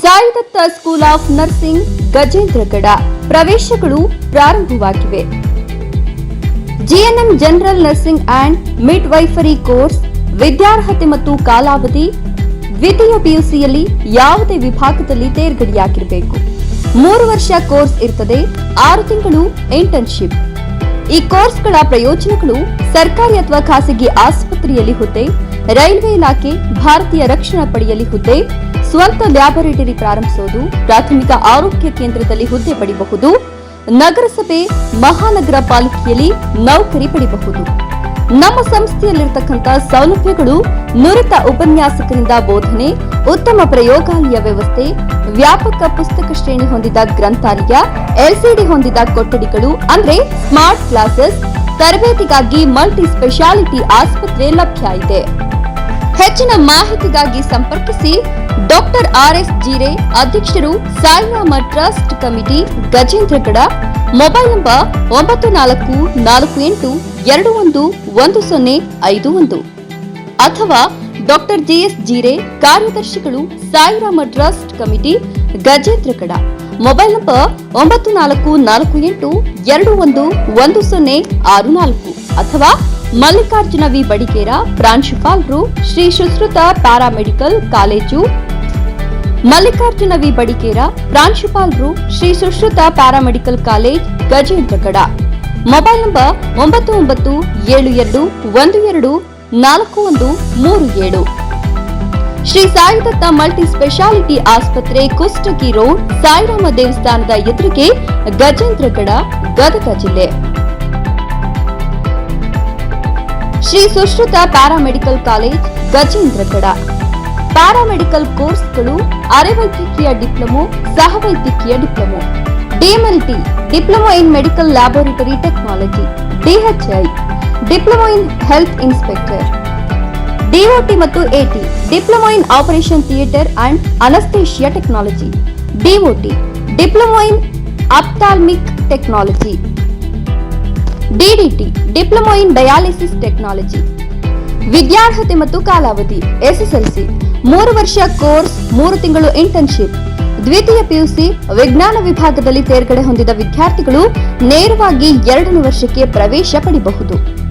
Saidatta school of nursing Gajendragad ಪ್ರವೇಶಗಳು ಪ್ರಾರಂಭವಾಗಿವೆ. GNM general nursing and midwifery course, ವಿದ್ಯಾರ್ಹತೆ ಮತ್ತು ಕಾಲಾವಧಿ, ದ್ವಿತೀಯ ಪಿಯುಸಿಯಲ್ಲಿ ಯಾವುದೇ ವಿಭಾಗದಲ್ಲಿ ತೇರ್ಗಡೆಯಾಗಿರಬೇಕು. ಮೂರು ವರ್ಷ ಕೋರ್ಸ್ ಇರ್ತದೆ, ಆರು ತಿಂಗಳು ಇಂಟರ್ನ್ಶಿಪ್. ಈ ಕೋರ್ಸ್ಗಳ ಪ್ರಯೋಜನಗಳು ಸರ್ಕಾರಿ ಅಥವಾ ಖಾಸಗಿ ಆಸ್ಪತ್ರೆಯಲ್ಲಿ ಹುದ್ದೆ ರೈಲ್ವೆ ಇಲಾಖೆ ಭಾರತೀಯ ರಕ್ಷಣಾ ಪಡೆಯಲ್ಲಿ ಹುದ್ದೆ, ಸ್ವಂತ ಲ್ಯಾಬೊರೇಟರಿ ಪ್ರಾರಂಭಿಸುವುದು ಪ್ರಾಥಮಿಕ ಆರೋಗ್ಯ ಕೇಂದ್ರದಲ್ಲಿ ಹುದ್ದೆ ಪಡೆಯಬಹುದು ನಗರಸಭೆ, ಮಹಾನಗರ ಪಾಲಿಕೆಯಲ್ಲಿ ನೌಕರಿ ಪಡೆಯಬಹುದು ನಮ್ಮ ಸಂಸ್ಥೆಯಲ್ಲಿರತಕ್ಕಂಥ ಸೌಲಭ್ಯಗಳು ನುರಿತ ಉಪನ್ಯಾಸಕರಿಂದ ಬೋಧನೆ, ಉತ್ತಮ ಪ್ರಯೋಗಾಲಯ ವ್ಯವಸ್ಥೆ, ವ್ಯಾಪಕ ಪುಸ್ತಕ ಶ್ರೇಣಿ ಹೊಂದಿದ ಗ್ರಂಥಾಲಯ, ಎಲ್ಸಿಡಿ ಹೊಂದಿದ ಕೊಠಡಿಗಳು, ಅಂದ್ರೆ ಸ್ಮಾರ್ಟ್ ಕ್ಲಾಸಸ್, ತರಬೇತಿಗಾಗಿ ಮಲ್ಟಿ ಸ್ಪೆಷಾಲಿಟಿ ಆಸ್ಪತ್ರೆ ಲಭ್ಯ ಇದೆ. ಹೆಚ್ಚಿನ ಮಾಹಿತಿಗಾಗಿ ಸಂಪರ್ಕಿಸಿ ಡಾಕ್ಟರ್ ಆರ್ ಎಸ್ ಜೀರೆ, ಅಧ್ಯಕ್ಷರು Sairama trust committee Gajendragad mobile number ಒಂಬತ್ತು ನಾಲ್ಕು ನಾಲ್ಕು ಎಂಟು ಎರಡು ಒಂದು ಒಂದು ಸೊನ್ನೆ ಐದು ಒಂದು. ಅಥವಾ ಡಾಕ್ಟರ್ ಜಿಎಸ್ ಜೀರೆ, ಕಾರ್ಯದರ್ಶಿಗಳು Sairama trust committee Gajendragad mobile number ಒಂಬತ್ತು ನಾಲ್ಕು ನಾಲ್ಕು ಎಂಟು ಎರಡು ಒಂದು ಒಂದು ಸೊನ್ನೆ ಆರು ನಾಲ್ಕು ಅಥವಾ ಮಲ್ಲಿಕಾರ್ಜುನ ವಿ. ಬಡಿಗೇರ ಪ್ರಾಂಶುಪಾಲರು Shri Sushruta paramedical college. Mallikarjuna V. Badiger ಪ್ರಾಂಶುಪಾಲರು Shri Sushruta paramedical college Gajendragad mobile number ಒಂಬತ್ತು ಒಂಬತ್ತು ಏಳು ಎರಡು ಒಂದು ಎರಡು ನಾಲ್ಕು ಒಂದು ಮೂರು ಏಳು. ಶ್ರೀ ಸಾಯಿದತ್ತ ಮಲ್ಟಿ ಸ್ಪೆಷಾಲಿಟಿ ಆಸ್ಪತ್ರೆ ಕುಷ್ಟಗಿ ರೋಡ್, ಸಾಯಿರಾಮ ದೇವಸ್ಥಾನದ ಎದುರಿಗೆ ಗಜೇಂದ್ರಗಡ ಗದಗ ಜಿಲ್ಲೆ. Shri Sushruta paramedical college Gajendragad paramedical ಕೋರ್ಸ್ಗಳು ಅರೆವೈದ್ಯಕೀಯ diploma ಸಹವೈದ್ಯಕೀಯ diploma DMLT diploma in medical laboratory technology DHI diploma in health inspector DOT ಮತ್ತು AT diploma in operation theatre and anaesthesia technology DOT diploma in ophthalmic technology DDT diploma in dialysis technology. ವಿದ್ಯಾರ್ಹತೆ ಮತ್ತು ಕಾಲಾವಧಿ, SSLC, ಮೂರು ವರ್ಷ course, ಮೂರು ತಿಂಗಳು internship. ದ್ವಿತೀಯ PUC ವಿಜ್ಞಾನ ವಿಭಾಗದಲ್ಲಿ ತೇರ್ಗಡೆ ಹೊಂದಿದ ವಿದ್ಯಾರ್ಥಿಗಳು ನೇರವಾಗಿ ಎರಡನೇ ವರ್ಷಕ್ಕೆ ಪ್ರವೇಶ ಪಡೆಯಬಹುದು